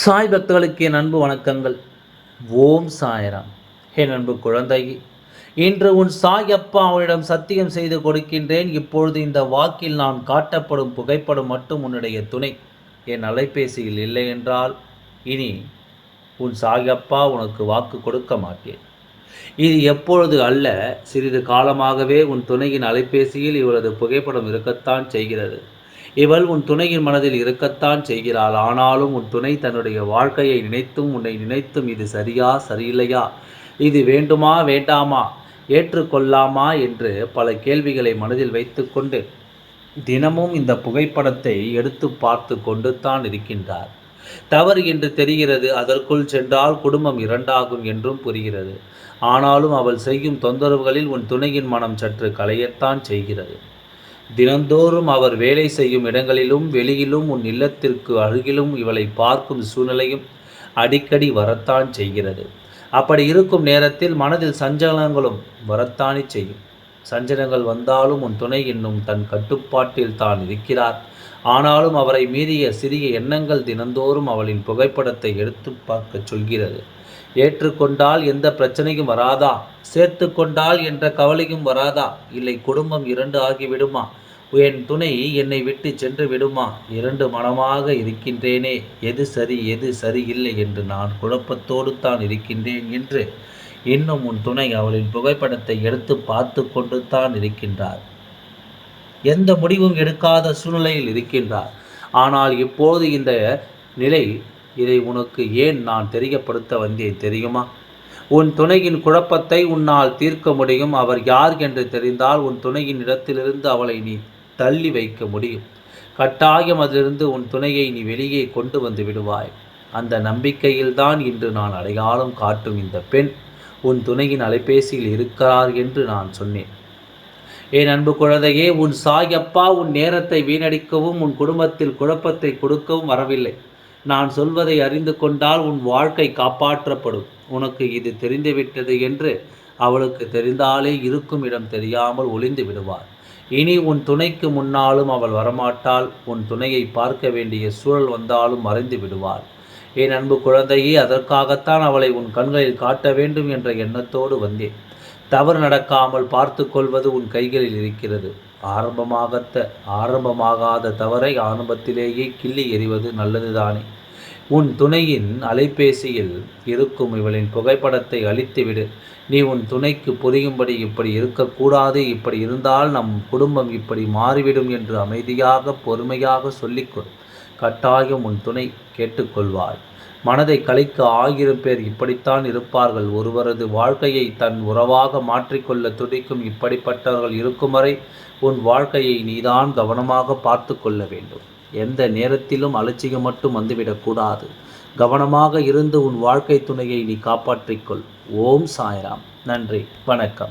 சாய் பக்தர்களுக்கு என் அன்பு வணக்கங்கள். ஓம் சாயராம். என் அன்பு குழந்தை இன்று உன் சாய் அப்பா அவனிடம் சத்தியம் செய்து கொடுக்கின்றேன். இப்பொழுது இந்த வாக்கில் நான் காட்டப்படும் புகைப்படம் மட்டும் உன்னுடைய துணை. என் அலைபேசியில் இல்லை என்றால் இனி உன் சாய் அப்பா உனக்கு வாக்கு கொடுக்க மாட்டேன். இது எப்பொழுது அல்ல சிறிது காலமாகவே உன் துணையின் அலைபேசியில் இவளது புகைப்படம் இருக்கத்தான் செய்கிறது. இவள் உன் துணையின் மனதில் இருக்கத்தான் செய்கிறாள். ஆனாலும் உன் துணை தன்னுடைய வாழ்க்கையை நினைத்தும் உன்னை நினைத்தும் இது சரியா சரியில்லையா? இது வேண்டுமா வேண்டாமா? ஏற்றுக்கொள்ளாமா என்று பல கேள்விகளை மனதில் வைத்துக்கொண்டு தினமும் இந்த புகைப்படத்தை எடுத்து பார்த்து கொண்டு தான் இருக்கின்றார். தவறு என்று தெரிகிறது அதற்குள் சென்றால் குடும்பம் இரண்டாகும் என்றும் புரிகிறது. ஆனாலும் அவள் செய்யும் தொந்தரவுகளில் உன் துணையின் மனம் சற்று கலையத்தான் செய்கிறது. தினந்தோறும் அவர் வேலை செய்யும் இடங்களிலும் வெளியிலும் உன் இல்லத்திற்கு அருகிலும் இவளை பார்க்கும் சூழ்நிலையும் அடிக்கடி வரத்தான் செய்கிறது. அப்படி இருக்கும் நேரத்தில் மனதில் சஞ்சலங்களும் வரத்தானே செய்யும். சஞ்சலங்கள் வந்தாலும் உன் துணை இன்னும் தன் கட்டுப்பாட்டில் தான் இருக்கிறார். ஆனாலும் அவரை மீறிய சிறிய எண்ணங்கள் தினந்தோறும் அவளின் புகைப்படத்தை எடுத்து பார்க்க சொல்கிறது. ஏற்றுக்கொண்டால் எந்த பிரச்சனையும் வராதா? சேர்த்து கொண்டால் என்ற கவலையும் வராதா? இல்லை குடும்பம் இரண்டு ஆகிவிடுமா? என் துணை என்னை விட்டு சென்று விடுமா? இரண்டு மனமாக இருக்கின்றேனே எது சரி எது சரியில்லை என்று நான் குழப்பத்தோடு தான் இருக்கின்றேன் என்று இன்னும் உன் துணை அவளின் புகைப்படத்தை எடுத்து பார்த்து கொண்டு தான் இருக்கின்றார். எந்த முடிவும் எடுக்காத சூழ்நிலையில் இருக்கின்றார். ஆனால் இப்போது இந்த நிலை இதை உனக்கு ஏன் நான் தெரியப்படுத்த வந்தேன் தெரியுமா? உன் துணையின் குழப்பத்தை உன்னால் தீர்க்க முடியும். அவர் யார் என்று தெரிந்தால் உன் துணையின் இடத்திலிருந்து அவளை நீ தள்ளி வைக்க முடியும். கட்டாயம் அதிலிருந்து உன் துணையை நீ வெளியே கொண்டு வந்து விடுவாய். அந்த நம்பிக்கையில்தான் இன்று நான் அடையாளம் காட்டும் இந்த பெண் உன் துணையின் அலைபேசியில் இருக்கிறார் என்று நான் சொன்னேன். என் அன்பு குழந்தையே உன் சாயப்பா உன் நேரத்தை வீணடிக்கவும் உன் குடும்பத்தில் குழப்பத்தை கொடுக்கவும் வரவில்லை. நான் சொல்வதை அறிந்து கொண்டால் உன் வாழ்க்கை காப்பாற்றப்படும். உனக்கு இது தெரிந்துவிட்டது என்று அவளுக்கு தெரிந்தாலே இருக்கும் இடம் தெரியாமல் ஒளிந்து விடுவார். இனி உன் துணைக்கு முன்னாலும் அவள் வரமாட்டாள். உன் துணையை பார்க்க வேண்டிய சூழல் வந்தாலும் மறைந்து விடுவாள். என் அன்பு குழந்தையே அதற்காகத்தான் அவளை உன் கண்களில் காட்ட வேண்டும் என்ற எண்ணத்தோடு வந்தேன். தவறு நடக்காமல் பார்த்து கொள்வது உன் கைகளில் இருக்கிறது. ஆரம்பமாகத்த ஆரம்பமாகாத தவறை ஆரம்பத்திலேயே கிள்ளி எறிவது நல்லதுதானே. உன் துணையின் அலைபேசியில் இருக்கும் இவளின் புகைப்படத்தை அழித்துவிடு. நீ உன் துணைக்கு புரியும்படி இப்படி இருக்கக்கூடாது. இப்படி இருந்தால் நம் குடும்பம் இப்படி மாறிவிடும் என்று அமைதியாக பொறுமையாக சொல்லிக்கொள். கட்டாயம் உன் துணை கேட்டுக்கொள்வாள். மனதை கலைக்க ஆயிரம் பேர் இப்படித்தான் இருப்பார்கள். ஒருவரது வாழ்க்கையை தன் உறவாக மாற்றிக்கொள்ள துடிக்கும் இப்படிப்பட்டவர்கள் இருக்கும் வரை உன் வாழ்க்கையை நீதான் கவனமாக பார்த்து கொள்ள வேண்டும். எந்த நேரத்திலும் அலட்சியம் மட்டும் வந்துவிடக்கூடாது கவனமாக இருந்து உன் வாழ்க்கை துணையை நீ காப்பாற்றிக்கொள் ஓம் சாய்ராம். நன்றி. வணக்கம்.